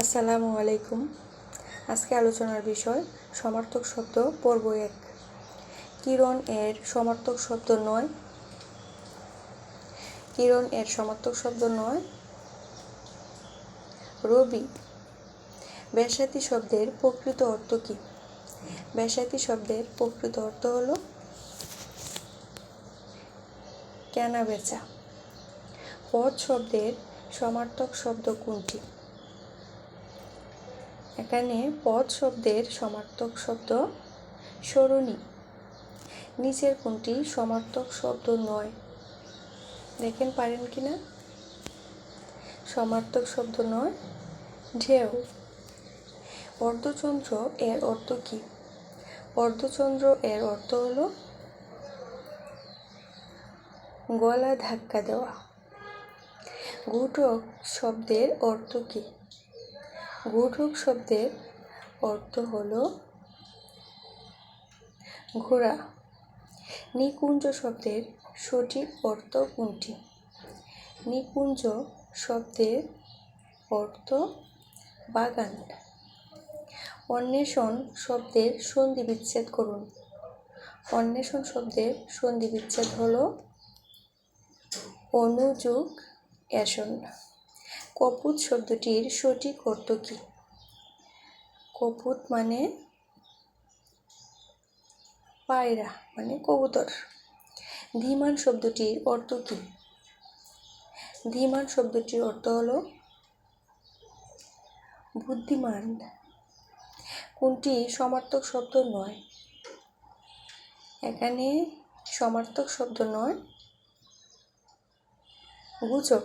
আসসালামু আলাইকুম। আজকে আলোচনার বিষয়, সমার্থক শব্দ পর্ব এক। কিরণ এর সমার্থক শব্দ নয়। কিরণ এর সমার্থক শব্দ নয়। রবি ব্যাসাতি শব্দের প্রকৃত অর্থ কী? ব্যাসাতি শব্দের প্রকৃত অর্থ হলো কেনা বেচা। পদ শব্দের সমার্থক শব্দ কোনটি? এখানে পদ শব্দের সমার্থক শব্দ সরণি। নিচের কোনটি সমার্থক শব্দ নয়? দেখেন পারেন কি না? সমার্থক শব্দ নয়, ঢেউ। অর্ধচন্দ্র এর অর্থ কি? অর্ধচন্দ্র এর অর্থ হলো গলা ধাক্কা দেওয়া। ঘুটক শব্দের অর্থ কী? ঘুটক শব্দের অর্থ হল ঘোড়া। নিকুঞ্জ শব্দের সঠিক অর্থ কোনটি? নিকুঞ্জ শব্দের অর্থ বাগান। অন্বেষণ শব্দের সন্ধি বিচ্ছেদ করুন। অন্বেষণ শব্দের সন্ধি বিচ্ছেদ হল অনুযোগ অ্যাসন। কপুত শব্দটির সঠিক অর্থ কী? কপুত মানে পায়রা মানে কবুতর। ধীমান শব্দটির অর্থ কী? ধীমান শব্দটির অর্থ হলো বুদ্ধিমান। কোনটি সমার্থক শব্দ নয়? এখানে সমার্থক শব্দ নয়, গুজব।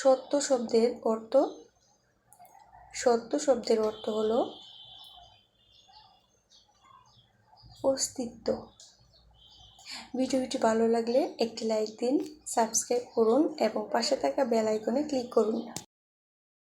সত্য শব্দের অর্থ, সত্য শব্দের অর্থ হল অস্তিত্ব। ভিডিওটি ভালো লাগলে একটি লাইক দিন, সাবস্ক্রাইব করুন এবং পাশে থাকা বেল আইকনে ক্লিক করুন।